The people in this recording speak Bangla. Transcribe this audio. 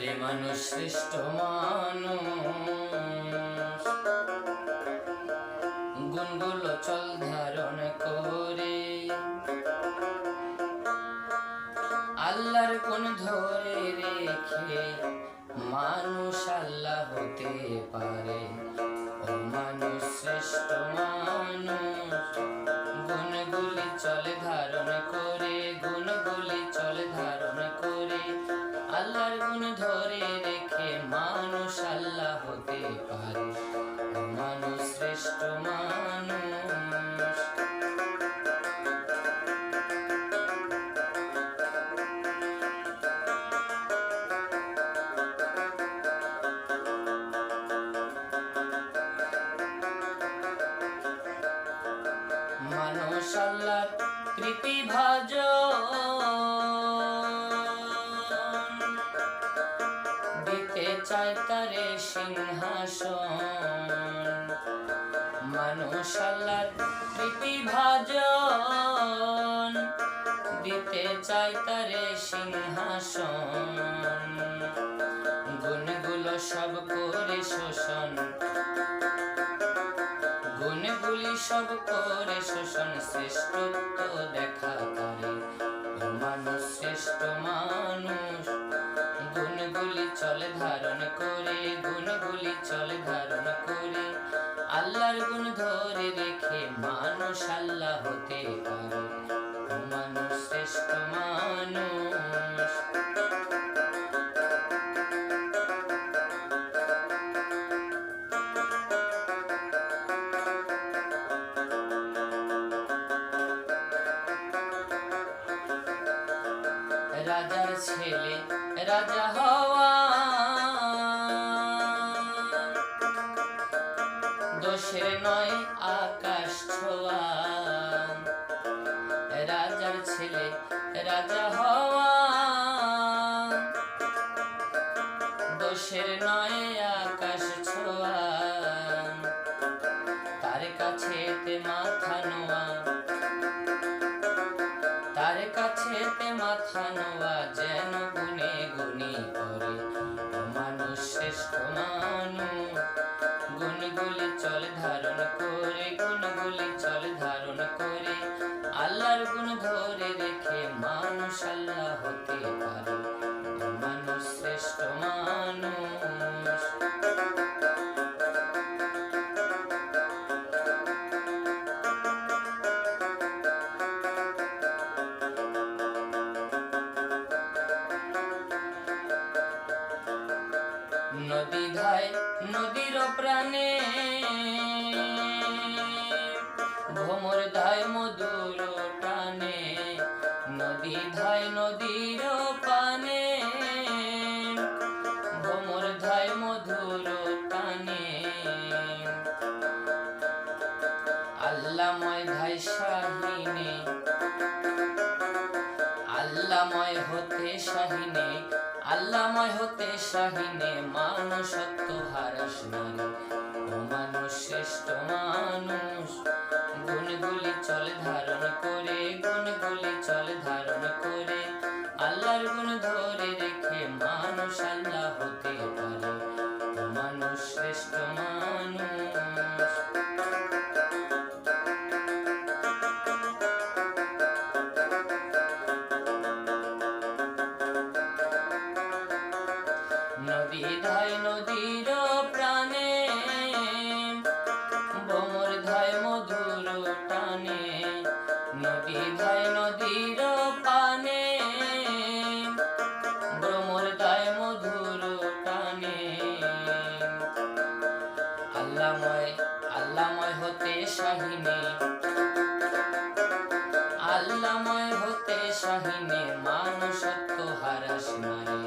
ওরে মানুষ শ্রেষ্ঠ মানুষ। গুণগুলো চল ধারণ করে। আল্লাহর কোন ধরে রেখে মানুষ আল্লাহ হতে পারে। পারে মানুষ শ্রেষ্ঠ মানুষ মানুষ আল্লাহর প্রীতি ভাজ মানুষ আল্লাহর প্রীতি ভাজন দিতে চায় তারে সিংহাসন। গুণগুলো সব করে শোষণ, গুণগুলি সব করে শোষণ, শ্রেষ্ঠত্ব দেখা করে। মানুষ, শ্রেষ্ঠ মানুষ, গুণগুলি চলে ধারণ করে, গুণগুলি চলে ধারণ হতে পারে। মানুষ শ্রেষ্ঠ মানুষ। রাজার ছেলে রাজা হওয়া। দোষের নয় রাজার ছেলে, রাজা হওয়া দোষের নয় আকাশ ছোয়া তার কাছে তে মাথা নোয়া তার কাছে তে মাথা নোয়া যেন নদী ধায় নদীর প্রাণে। ভ্রমর ধায় মধুর টানে নদী ধায় নদীর পানে। ভ্রমর ধায় মধুর টানে আল্লাময় ধায় শাহিনে, আল্লাময় হতে শাহিনে। আল্লাময় হতে শাহিনে মানুষত্ব হারাস নারী ও মানুষ শ্রেষ্ঠ মানুষ। গুণগুলি চলে ধারণ করে, গুণগুলি চলে ধারণ করে। আল্লাহর গুণ ধরে রেখে মানুষ আল্লাহ হতে পারে। চির প্রাণে বমর ধায় মধুর টানে, নদী ধায় নদীর পানে। ভ্রমর ধায় মধুর টানে। আল্লাময় আল্লাময় হতে শাহিনী। আল্লাময় হতে শাহিনী, মানুষত্ব হারাস মারে